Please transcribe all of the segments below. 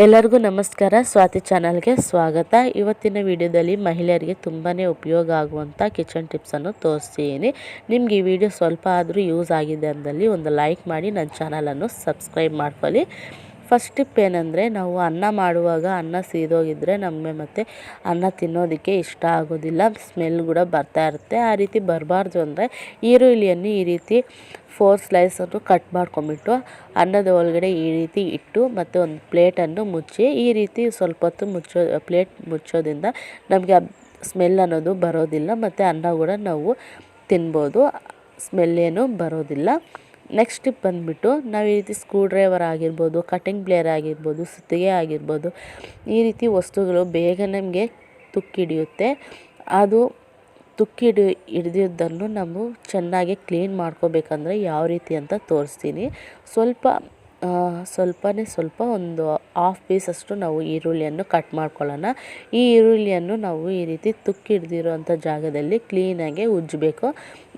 ಎಲ್ಲರಿಗೂ ನಮಸ್ಕಾರ. ಸ್ವಾತಿ ಚಾನಲ್ಗೆ ಸ್ವಾಗತ. ಇವತ್ತಿನ ವಿಡಿಯೋದಲ್ಲಿ ಮಹಿಳೆಯರಿಗೆ ತುಂಬಾ ಉಪಯೋಗ ಆಗುವಂಥ ಕಿಚನ್ ಟಿಪ್ಸನ್ನು ತೋರಿಸ್ತೀನಿ. ನಿಮ್ಗೆ ಈ ವಿಡಿಯೋ ಸ್ವಲ್ಪ ಆದರೂ ಯೂಸ್ ಆಗಿದೆ ಅಂದಲ್ಲಿ ಒಂದು ಲೈಕ್ ಮಾಡಿ, ನನ್ನ ಚಾನಲನ್ನು ಸಬ್ಸ್ಕ್ರೈಬ್ ಮಾಡ್ಕೊಳ್ಳಿ. ಫಸ್ಟ್ ಟಿಪ್ ಏನಂದರೆ ನಾವು ಅನ್ನ ಮಾಡುವಾಗ ಅನ್ನ ಸೀದೋಗಿದ್ದರೆ ನಮಗೆ ಮತ್ತೆ ಅನ್ನ ತಿನ್ನೋದಕ್ಕೆ ಇಷ್ಟ ಆಗೋದಿಲ್ಲ. ಸ್ಮೆಲ್ ಕೂಡ ಬರ್ತಾ ಇರುತ್ತೆ. ಆ ರೀತಿ ಬರಬಾರ್ದು ಅಂದರೆ ಈರುಳ್ಳಿಯನ್ನು ಈ ರೀತಿ ಫೋರ್ ಸ್ಲೈಸನ್ನು ಕಟ್ ಮಾಡ್ಕೊಂಬಿಟ್ಟು ಅನ್ನದ ಒಳಗಡೆ ಈ ರೀತಿ ಇಟ್ಟು ಮತ್ತು ಒಂದು ಪ್ಲೇಟನ್ನು ಮುಚ್ಚಿ ಈ ರೀತಿ ಸ್ವಲ್ಪ ಹೊತ್ತು ಮುಚ್ಚೋ ಪ್ಲೇಟ್ ಮುಚ್ಚೋದ್ರಿಂದ ನಮಗೆ ಸ್ಮೆಲ್ ಅನ್ನೋದು ಬರೋದಿಲ್ಲ. ಮತ್ತು ಅನ್ನ ಕೂಡ ನಾವು ತಿನ್ಬೋದು. ಸ್ಮೆಲ್ ಏನು ಬರೋದಿಲ್ಲ. ನೆಕ್ಸ್ಟ್ ಟಿಪ್ ಬಂದುಬಿಟ್ಟು ನಾವು ಈ ರೀತಿ ಸ್ಕ್ರೂ ಡ್ರೈವರ್ ಆಗಿರ್ಬೋದು ಕಟಿಂಗ್ ಪ್ಲೇಯರ್ ಆಗಿರ್ಬೋದು, ಸುತ್ತಿಗೆ ಆಗಿರ್ಬೋದು, ಈ ರೀತಿ ವಸ್ತುಗಳು ಬೇಗ ನಮಗೆ ತುಕ್ಕಿಡಿಯುತ್ತೆ ಅದು ತುಕ್ಕಿಡಿ ಹಿಡಿದಿದ್ದನ್ನು ನಾವು ಚೆನ್ನಾಗಿ ಕ್ಲೀನ್ ಮಾಡ್ಕೋಬೇಕಂದ್ರೆ ಯಾವ ರೀತಿ ಅಂತ ತೋರಿಸ್ತೀನಿ. ಸ್ವಲ್ಪ ಸ್ವಲ್ಪನೇ ಸ್ವಲ್ಪ ಒಂದು ಹಾಫ್ ಪೀಸಷ್ಟು ನಾವು ಈರುಳ್ಳಿಯನ್ನು ಕಟ್ ಮಾಡ್ಕೊಳ್ಳೋಣ. ಈ ಈರುಳ್ಳಿಯನ್ನು ನಾವು ಈ ರೀತಿ ತುಕ್ಕಿ ಹಿಡ್ದಿರೋಂಥ ಜಾಗದಲ್ಲಿ ಕ್ಲೀನಾಗಿ ಉಜ್ಜಬೇಕು.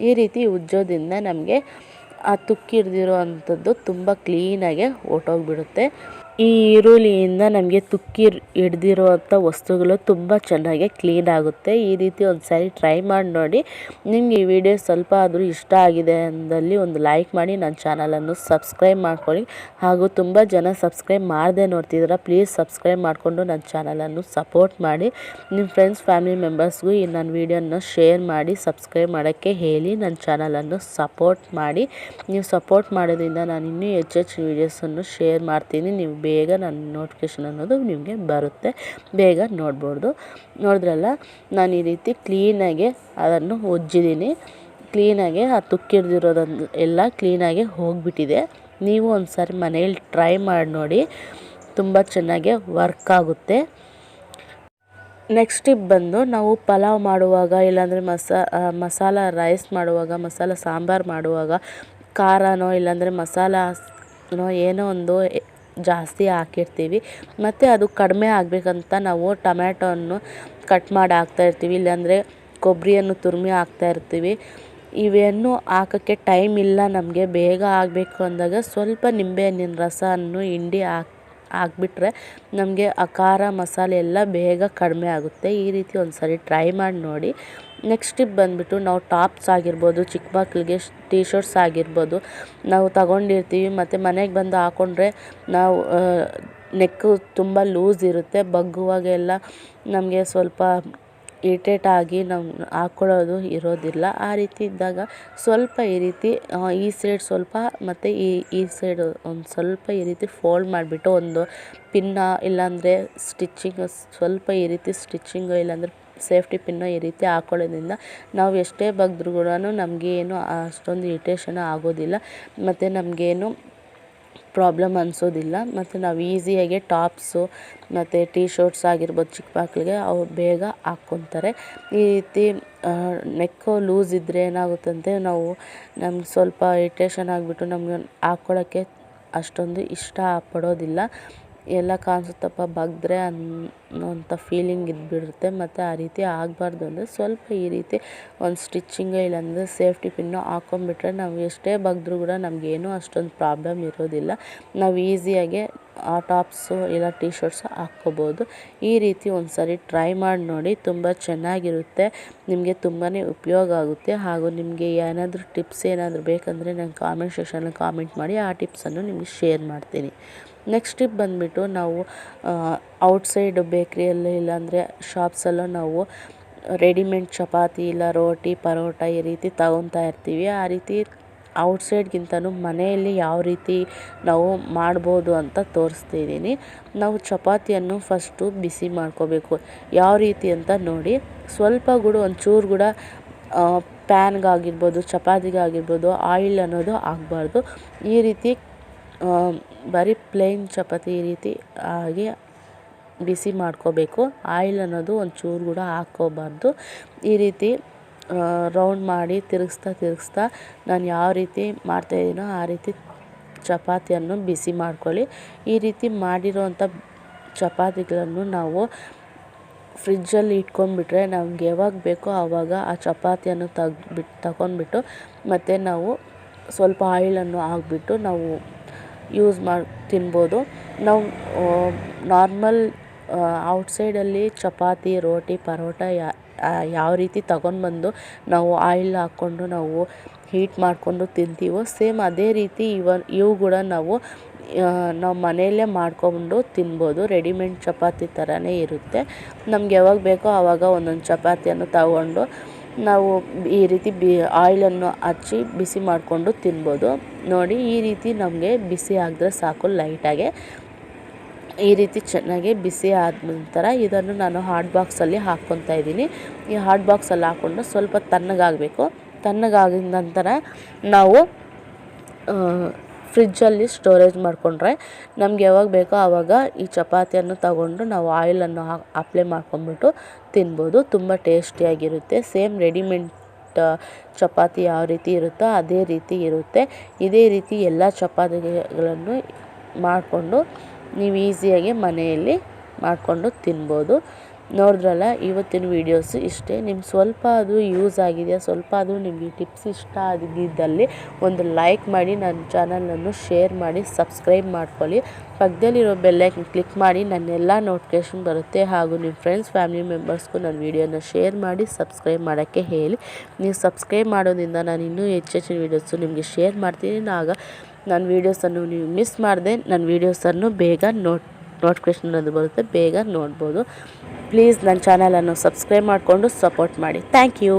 ಈ ರೀತಿ ಉಜ್ಜೋದ್ರಿಂದ ನಮಗೆ ಆ ತುಕ್ಕಿ ಹಿಡ್ದಿರೋ ಅಂಥದ್ದು ತುಂಬ ಕ್ಲೀನಾಗೆ ಹೊರ್ಟೋಗ್ಬಿಡುತ್ತೆ. ಈ ಈರುಳ್ಳಿಯಿಂದ ನಮಗೆ ತುಕ್ಕಿ ಹಿಡ್ದಿರುವಂಥ ವಸ್ತುಗಳು ತುಂಬ ಚೆನ್ನಾಗಿ ಕ್ಲೀನ್ ಆಗುತ್ತೆ. ಈ ರೀತಿ ಒಂದು ಸಾರಿ ಟ್ರೈ ಮಾಡಿ ನೋಡಿ. ನಿಮಗೆ ಈ ವಿಡಿಯೋ ಸ್ವಲ್ಪ ಆದರೂ ಇಷ್ಟ ಆಗಿದೆ ಅಂದಲ್ಲಿ ಒಂದು ಲೈಕ್ ಮಾಡಿ, ನನ್ನ ಚಾನಲನ್ನು ಸಬ್ಸ್ಕ್ರೈಬ್ ಮಾಡ್ಕೊಳ್ಳಿ. ಹಾಗೂ ತುಂಬ ಜನ ಸಬ್ಸ್ಕ್ರೈಬ್ ಮಾಡದೆ ನೋಡ್ತಿದ್ದೀರಾ, ಪ್ಲೀಸ್ ಸಬ್ಸ್ಕ್ರೈಬ್ ಮಾಡಿಕೊಂಡು ನನ್ನ ಚಾನಲನ್ನು ಸಪೋರ್ಟ್ ಮಾಡಿ. ನಿಮ್ಮ ಫ್ರೆಂಡ್ಸ್, ಫ್ಯಾಮಿಲಿ ಮೆಂಬರ್ಸ್ಗೂ ಈ ನನ್ನ ವೀಡಿಯೋನ ಶೇರ್ ಮಾಡಿ, ಸಬ್ಸ್ಕ್ರೈಬ್ ಮಾಡೋಕ್ಕೆ ಹೇಳಿ ನನ್ನ ಚಾನಲನ್ನು ಸಪೋರ್ಟ್ ಮಾಡಿ. ನೀವು ಸಪೋರ್ಟ್ ಮಾಡೋದ್ರಿಂದ ನಾನು ಇನ್ನೂ ಹೆಚ್ಚು ಹೆಚ್ಚು ವೀಡಿಯೋಸನ್ನು ಶೇರ್ ಮಾಡ್ತೀನಿ. ನೀವು ಬೇಗ ನನ್ನ ನೋಟಿಫಿಕೇಶನ್ ಅನ್ನೋದು ನಿಮಗೆ ಬರುತ್ತೆ. ಬೇಗ ನೋಡ್ಬೋದು. ನೋಡಿದ್ರಲ್ಲ, ನಾನು ಈ ರೀತಿ ಕ್ಲೀನಾಗೆ ಅದನ್ನು ಉಜ್ಜಿದ್ದೀನಿ ಕ್ಲೀನಾಗೆ ಆ ತುಕ್ಕಿಡ್ದಿರೋದನ್ನು ಎಲ್ಲ ಕ್ಲೀನಾಗೆ ಹೋಗಿಬಿಟ್ಟಿದೆ. ನೀವು ಒಂದು ಸಾರಿ ಮನೇಲಿ ಟ್ರೈ ಮಾಡಿ ನೋಡಿ. ತುಂಬ ಚೆನ್ನಾಗಿ ವರ್ಕ್ ಆಗುತ್ತೆ. ನೆಕ್ಸ್ಟ್ ಟಿಪ್ ಬಂದು ನಾವು ಪಲಾವ್ ಮಾಡುವಾಗ, ಇಲ್ಲಾಂದರೆ ಮಸಾ ಮಸಾಲ ರೈಸ್ ಮಾಡುವಾಗ, ಮಸಾಲ ಸಾಂಬಾರು ಮಾಡುವಾಗ, ಖಾರನೋ, ಇಲ್ಲಾಂದರೆ ಮಸಾಲನೋ ಏನೋ ಒಂದು ಜಾಸ್ತಿ ಹಾಕಿರ್ತೀವಿ. ಮತ್ತು ಅದು ಕಡಿಮೆ ಆಗಬೇಕಂತ ನಾವು ಟಮ್ಯಾಟೋವನ್ನು ಕಟ್ ಮಾಡಿ ಹಾಕ್ತಾಯಿರ್ತೀವಿ ಇಲ್ಲಾಂದರೆ ಕೊಬ್ಬರಿಯನ್ನು ತುರುಮಿ ಹಾಕ್ತಾಯಿರ್ತೀವಿ ಇವೆಯನ್ನು ಹಾಕೋಕ್ಕೆ ಟೈಮ್ ಇಲ್ಲ ನಮಗೆ. ಬೇಗ ಆಗಬೇಕು ಅಂದಾಗ ಸ್ವಲ್ಪ ನಿಂಬೆಹಣ್ಣಿನ ರಸವನ್ನು ಹಿಂಡಿ ಹಾಕಿ, ಹಾಕ್ಬಿಟ್ರೆ ನಮಗೆ ಆ ಖಾರ ಮಸಾಲೆ ಎಲ್ಲ ಬೇಗ ಕಡಿಮೆ ಆಗುತ್ತೆ. ಈ ರೀತಿ ಒಂದು ಸರಿ ಟ್ರೈ ಮಾಡಿ ನೋಡಿ. ನೆಕ್ಸ್ಟ್ ಟಿಪ್ ಬಂದುಬಿಟ್ಟು ನಾವು ಟಾಪ್ಸ್ ಆಗಿರ್ಬೋದು, ಚಿಕ್ಕ ಮಕ್ಕಳಿಗೆ ಟೀ ಶರ್ಟ್ಸ್ ಆಗಿರ್ಬೋದು, ನಾವು ತಗೊಂಡಿರ್ತೀವಿ. ಮತ್ತು ಮನೆಗೆ ಬಂದು ಹಾಕ್ಕೊಂಡ್ರೆ ನಾವು ನೆಕ್ಕು ತುಂಬ ಲೂಸ್ ಇರುತ್ತೆ. ಬಗ್ಗುವಾಗೆಲ್ಲ ನಮಗೆ ಸ್ವಲ್ಪ ಇರಿಟೇಟ್ ಆಗಿ ನಾವು ಹಾಕ್ಕೊಳ್ಳೋದು ಇರೋದಿಲ್ಲ. ಆ ರೀತಿ ಇದ್ದಾಗ ಸ್ವಲ್ಪ ಈ ರೀತಿ ಈ ಸೈಡ್ ಸ್ವಲ್ಪ ಮತ್ತು ಈ ಈ ಸೈಡ್ ಒಂದು ಸ್ವಲ್ಪ ಈ ರೀತಿ ಫೋಲ್ಡ್ ಮಾಡಿಬಿಟ್ಟು ಒಂದು ಪಿನ್ನ ಇಲ್ಲಾಂದರೆ ಸ್ಟಿಚ್ಚಿಂಗ್ ಸ್ವಲ್ಪ ಈ ರೀತಿ ಸ್ಟಿಚ್ಚಿಂಗು ಇಲ್ಲಾಂದರೆ ಸೇಫ್ಟಿ ಪಿನ್ನು ಈ ರೀತಿ ಹಾಕೊಳ್ಳೋದ್ರಿಂದ ನಾವು ಎಷ್ಟೇ ಬಗ್ದ್ರು ಕೂಡ ಏನು ಅಷ್ಟೊಂದು ಇರಿಟೇಷನ್ ಆಗೋದಿಲ್ಲ ಮತ್ತು ನಮಗೇನು ಪ್ರಾಬ್ಲಮ್ ಅನಿಸೋದಿಲ್ಲ ಮತ್ತು ನಾವು ಈಸಿಯಾಗಿ ಟಾಪ್ಸು ಮತ್ತು ಟೀ ಶರ್ಟ್ಸ್ ಆಗಿರ್ಬೋದು ಚಿಕ್ಕ ಮಕ್ಕಳಿಗೆ ಅವು ಬೇಗ ಹಾಕ್ಕೊತಾರೆ. ಈ ರೀತಿ ನೆಕ್ಕು ಲೂಸ್ ಇದ್ದರೆ ಏನಾಗುತ್ತಂತೆ ನಾವು ನಮ್ಗೆ ಸ್ವಲ್ಪ ಇರಿಟೇಷನ್ ಆಗಿಬಿಟ್ಟು ನಮ್ಗೆ ಹಾಕ್ಕೊಳ್ಳೋಕ್ಕೆ ಅಷ್ಟೊಂದು ಇಷ್ಟ ಪಡೋದಿಲ್ಲ. ಎಲ್ಲ ಕಾಣಿಸುತ್ತಪ್ಪ, ಬಗ್ದ್ರೆ ಅನ್ನೋಂಥ ಫೀಲಿಂಗ್ ಇದ್ಬಿಡುತ್ತೆ. ಮತ್ತು ಆ ರೀತಿ ಆಗಬಾರ್ದು ಅಂದರೆ ಸ್ವಲ್ಪ ಈ ರೀತಿ ಒಂದು ಸ್ಟಿಚ್ಚಿಂಗ್ ಇಲ್ಲಾಂದರೆ ಸೇಫ್ಟಿ ಪಿನ್ನು ಹಾಕ್ಕೊಂಬಿಟ್ರೆ ನಾವು ಎಷ್ಟೇ ಬಗ್ದ್ರೂ ಕೂಡ ನಮಗೇನು ಅಷ್ಟೊಂದು ಪ್ರಾಬ್ಲಮ್ ಇರೋದಿಲ್ಲ. ನಾವು ಈಸಿಯಾಗೆ ಟಾಪ್ಸು ಇಲ್ಲ ಟಿ ಶರ್ಟ್ಸು ಹಾಕ್ಕೋಬೋದು. ಈ ರೀತಿ ಒಂದು ಸರಿ ಟ್ರೈ ಮಾಡಿ ನೋಡಿ, ತುಂಬ ಚೆನ್ನಾಗಿರುತ್ತೆ. ನಿಮಗೆ ತುಂಬಾ ಉಪಯೋಗ ಆಗುತ್ತೆ. ಹಾಗೂ ನಿಮಗೆ ಏನಾದರೂ ಟಿಪ್ಸ್ ಏನಾದರೂ ಬೇಕಂದರೆ ನಾನು ಕಾಮೆಂಟ್ ಸೆಕ್ಷನಲ್ಲಿ ಕಾಮೆಂಟ್ ಮಾಡಿ, ಆ ಟಿಪ್ಸನ್ನು ನಿಮಗೆ ಶೇರ್ ಮಾಡ್ತೀನಿ. ನೆಕ್ಸ್ಟ್ ಟಿಪ್ ಬಂದುಬಿಟ್ಟು ನಾವು ಔಟ್ಸೈಡ್ ಬೇಕ್ರಿಯಲ್ಲಿ ಇಲ್ಲಾಂದರೆ ಶಾಪ್ಸಲ್ಲೂ ನಾವು ರೆಡಿಮೇಡ್ ಚಪಾತಿ ಇಲ್ಲ ರೋಟಿ, ಪರೋಟ ಈ ರೀತಿ ತಗೊತಾ ಇರ್ತೀವಿ. ಆ ರೀತಿ ಔಟ್ಸೈಡ್ಗಿಂತನೂ ಮನೆಯಲ್ಲಿ ಯಾವ ರೀತಿ ನಾವು ಮಾಡ್ಬೋದು ಅಂತ ತೋರಿಸ್ತಿದ್ದೀನಿ ನಾವು ಚಪಾತಿಯನ್ನು ಫಸ್ಟು ಬಿಸಿ ಮಾಡ್ಕೋಬೇಕು. ಯಾವ ರೀತಿ ಅಂತ ನೋಡಿ. ಸ್ವಲ್ಪ ಕೂಡ ಒಂಚೂರು ಕೂಡ ಪ್ಯಾನ್ಗಾಗಿರ್ಬೋದು, ಚಪಾತಿಗಾಗಿರ್ಬೋದು, ಆಯಿಲ್ ಅನ್ನೋದು ಆಗಬಾರ್ದು ಈ ರೀತಿ ಬರೀ ಪ್ಲೇನ್ ಚಪಾತಿ ಈ ರೀತಿ ಆಗಿ ಬಿಸಿ ಮಾಡ್ಕೋಬೇಕು. ಆಯಿಲ್ ಅನ್ನೋದು ಒಂಚೂರು ಕೂಡ ಹಾಕ್ಕೋಬಾರ್ದು. ಈ ರೀತಿ ರೌಂಡ್ ಮಾಡಿ ತಿರುಗಿಸ್ತಾ ತಿರುಗಿಸ್ತಾ ನಾನು ಯಾವ ರೀತಿ ಮಾಡ್ತಾಯಿದ್ದೀನೋ ಆ ರೀತಿ ಚಪಾತಿಯನ್ನು ಬಿಸಿ ಮಾಡ್ಕೊಳ್ಳಿ. ಈ ರೀತಿ ಮಾಡಿರೋವಂಥ ಚಪಾತಿಗಳನ್ನು ನಾವು ಫ್ರಿಜ್ಜಲ್ಲಿ ಇಟ್ಕೊಂಡ್ಬಿಟ್ರೆ ನಮ್ಗೆ ಯಾವಾಗ ಬೇಕೋ ಆವಾಗ ಆ ಚಪಾತಿಯನ್ನು ತೆಗ್ದ್ಬಿಟ್ಟು ತಗೊಂಡ್ಬಿಟ್ಟು ಮತ್ತು ನಾವು ಸ್ವಲ್ಪ ಆಯಿಲನ್ನು ಹಾಕ್ಬಿಟ್ಟು ನಾವು ಯೂಸ್ ಮಾಡಿ, ತಿನ್ಬೋದು. ನಾವು ನಾರ್ಮಲ್ ಔಟ್ಸೈಡಲ್ಲಿ ಚಪಾತಿ, ರೋಟಿ, ಪರೋಟ ಯಾ ಯಾವ ರೀತಿ ತಗೊಂಡ್ಬಂದು ನಾವು ಆಯಿಲ್ ಹಾಕ್ಕೊಂಡು ನಾವು ಹೀಟ್ ಮಾಡಿಕೊಂಡು ತಿಂತೀವೋ ಸೇಮ್ ಅದೇ ರೀತಿ ಇವ, ಇವು ಕೂಡ ನಾವು ನಾವು ಮನೆಯಲ್ಲೇ ಮಾಡ್ಕೊಂಡು ತಿನ್ಬೋದು. ರೆಡಿಮೇಡ್ ಚಪಾತಿ ಥರನೇ ಇರುತ್ತೆ. ನಮ್ಗೆ ಯಾವಾಗ ಬೇಕೋ ಆವಾಗ ಒಂದೊಂದು ಚಪಾತಿಯನ್ನು ತಗೊಂಡು ನಾವು ಈ ರೀತಿ ಬಿ ಆಯಿಲನ್ನು ಹಚ್ಚಿ ಬಿಸಿ ಮಾಡಿಕೊಂಡು ತಿನ್ಬೋದು. ನೋಡಿ ಈ ರೀತಿ ನಮಗೆ ಬಿಸಿ ಆಗಿದ್ರೆ ಸಾಕು ಲೈಟಾಗೆ ಈ ರೀತಿ ಚೆನ್ನಾಗಿ ಬಿಸಿ ಆದ ನಂತರ ಇದನ್ನು ನಾನು ಹಾಟ್ ಬಾಕ್ಸಲ್ಲಿ ಹಾಕ್ಕೊತಾ ಇದ್ದೀನಿ. ಈ ಹಾಟ್ ಬಾಕ್ಸಲ್ಲಿ ಹಾಕ್ಕೊಂಡು ಸ್ವಲ್ಪ ತಣ್ಣಗಾಗಬೇಕು. ತಣ್ಣಗಾಗಿದ ನಂತರ ನಾವು ಫ್ರಿಜ್ಜಲ್ಲಿ ಸ್ಟೋರೇಜ್ ಮಾಡಿಕೊಂಡ್ರೆ ನಮ್ಗೆ ಯಾವಾಗ ಬೇಕೋ ಆವಾಗ ಈ ಚಪಾತಿಯನ್ನು ತಗೊಂಡು ನಾವು ಆಯಿಲನ್ನು ಹಾ ಅಪ್ಲೈ ಮಾಡ್ಕೊಂಬಿಟ್ಟು ತಿನ್ಬೋದು. ತುಂಬ ಟೇಸ್ಟಿಯಾಗಿರುತ್ತೆ ಸೇಮ್ ರೆಡಿಮೇಡ್ ಚಪಾತಿ ಯಾವ ರೀತಿ ಇರುತ್ತೋ ಅದೇ ರೀತಿ ಇರುತ್ತೆ. ಇದೇ ರೀತಿ ಎಲ್ಲ ಚಪಾತಿಗಳನ್ನು ಮಾಡಿಕೊಂಡು ನೀವು ಈಸಿಯಾಗಿ ಮನೆಯಲ್ಲಿ ಮಾಡಿಕೊಂಡು ತಿನ್ಬೋದು. ನೋಡಿದ್ರಲ್ಲ, ಇವತ್ತಿನ ವೀಡಿಯೋಸು ಇಷ್ಟೇ. ನಿಮ್ಗೆ ಸ್ವಲ್ಪ ಅದು ಯೂಸ್ ಆಗಿದೆಯಾ? ಸ್ವಲ್ಪ ಅದು ನಿಮಗೆ ಟಿಪ್ಸ್ ಇಷ್ಟ ಆಗಿದ್ದಲ್ಲಿ ಒಂದು ಲೈಕ್ ಮಾಡಿ, ನನ್ನ ಚಾನಲನ್ನು ಶೇರ್ ಮಾಡಿ ಸಬ್ಸ್ಕ್ರೈಬ್ ಮಾಡ್ಕೊಳ್ಳಿ. ಪಕ್ಕದಲ್ಲಿರೋ ಬೆಲ್ಲೈಕನ್ ಕ್ಲಿಕ್ ಮಾಡಿ, ನನ್ನ ಎಲ್ಲ ನೋಟಿಫಿಕೇಷನ್ ಬರುತ್ತೆ. ಹಾಗೂ ನಿಮ್ಮ ಫ್ರೆಂಡ್ಸ್ ಫ್ಯಾಮಿಲಿ ಮೆಂಬರ್ಸ್ಗೂ ನನ್ನ ವೀಡಿಯೋನ ಶೇರ್ ಮಾಡಿ ಸಬ್ಸ್ಕ್ರೈಬ್ ಮಾಡೋಕ್ಕೆ ಹೇಳಿ. ನೀವು ಸಬ್ಸ್ಕ್ರೈಬ್ ಮಾಡೋದ್ರಿಂದ ನಾನು ಇನ್ನೂ ಹೆಚ್ಚು ಹೆಚ್ಚಿನ ವೀಡಿಯೋಸು ನಿಮಗೆ ಶೇರ್ ಮಾಡ್ತೀನಿ. ಆಗ ನನ್ನ ವೀಡಿಯೋಸನ್ನು ನೀವು ಮಿಸ್ ಮಾಡಿದೆ ನನ್ನ ವೀಡಿಯೋಸನ್ನು ಬೇಗ ನೋಟ್ ನೋಟಿಫಿಕೇಷನ್ ಅನ್ನೋದು ಬರುತ್ತೆ, ಬೇಗ ನೋಡ್ಬೋದು. ಪ್ಲೀಸ್ ನನ್ನ ಚಾನಲನ್ನು ಸಬ್ಸ್ಕ್ರೈಬ್ ಮಾಡಿಕೊಂಡು ಸಪೋರ್ಟ್ ಮಾಡಿ. Thank you.